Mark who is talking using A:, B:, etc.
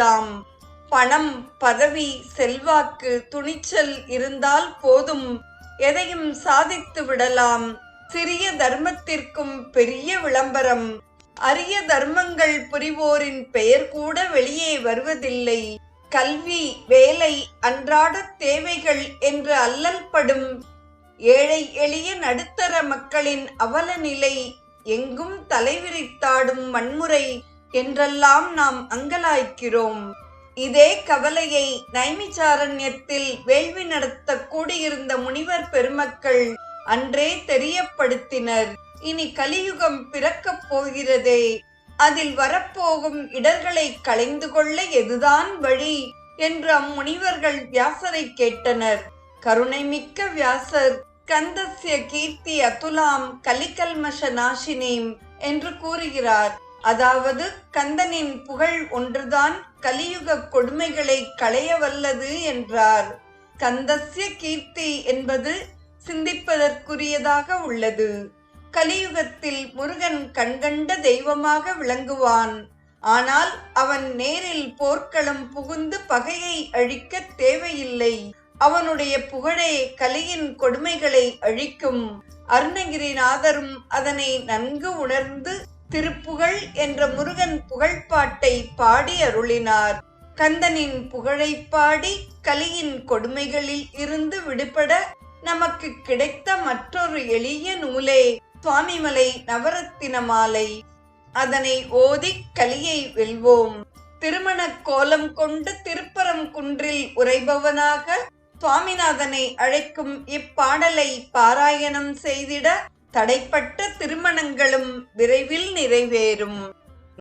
A: தாம். பணம் பதவி செல்வாக்கு துணிச்சல் இருந்தால் போதும். எதையும் சாதித்து விடலாம். சிறிய தர்மத்திற்கும் பெரிய விளம்பரம். அரிய தர்மங்கள் புரிவோரின் பெயர் கூட வெளியே வருவதில்லை. கல்வி வேலை அன்றாட தேவைகள் என்று அல்லல்படும் ஏழை எளிய நடுத்தர மக்களின் அவல நிலை எங்கும் தலைவிரித்தாடும் வன்முறை என்றெல்லாம் நாம் அங்கலாய்க்கிறோம். இதே கவலையை நைமிச்சாரண்யத்தில் வேள்வி நடத்த கூடியிருந்த முனிவர் பெருமக்கள் அன்றே தெரியப்படுத்தினர். இனி கலியுகம் பிறக்கப் போகிறதே. அதில் வரப்போகும் இடர்களை களைந்து கொள்ள எதுதான் வழி? என்று அம்முனிவர்கள் வியாசரை கேட்டனர். கருணைமிக்க வியாசர் கந்தஸ்ய கீர்த்தி அதுலாம் கலிகல்மஷ நாசினேம் என்று கூறுகிறார். அதாவது கந்தனின் புகழ் ஒன்றுதான் கலியுக கொடுமைகளை களைய வல்லது என்றார். கந்தஸ்ய கீர்த்தி என்பது சிந்திப்பதற்குரியதாக உள்ளது. கலியுகத்தில் முருகன் கண்கண்ட தெய்வமாக விளங்குவான். ஆனால் அவன் நேரில் போர்க்களம் புகுந்து பகையை அழிக்க தேவையில்லை. அவனுடைய புகழே கலியின் கொடுமைகளை அழிக்கும். அருணகிரிநாதரும் அதனை நன்கு உணர்ந்து திருப்புகழ் என்ற முருகன் புகழ்பாட்டை பாடி அருளினார். கந்தனின் புகழை பாடி கலியின் கொடுமைகளில் இருந்து விடுபட நமக்கு கிடைத்த மற்றொரு எளிய நூலே சுவாமிமலை நவரத்தின மாலை. அதனை ஓதி கலியை வெல்வோம். திருமண கோலம் கொண்டு திருப்பரம் குன்றில் உரைபவனாக சுவாமிநாதனை அழைக்கும் இப்பாடலை பாராயணம் செய்திட தடைப்பட்ட திருமணங்களும் விரைவில் நிறைவேறும்.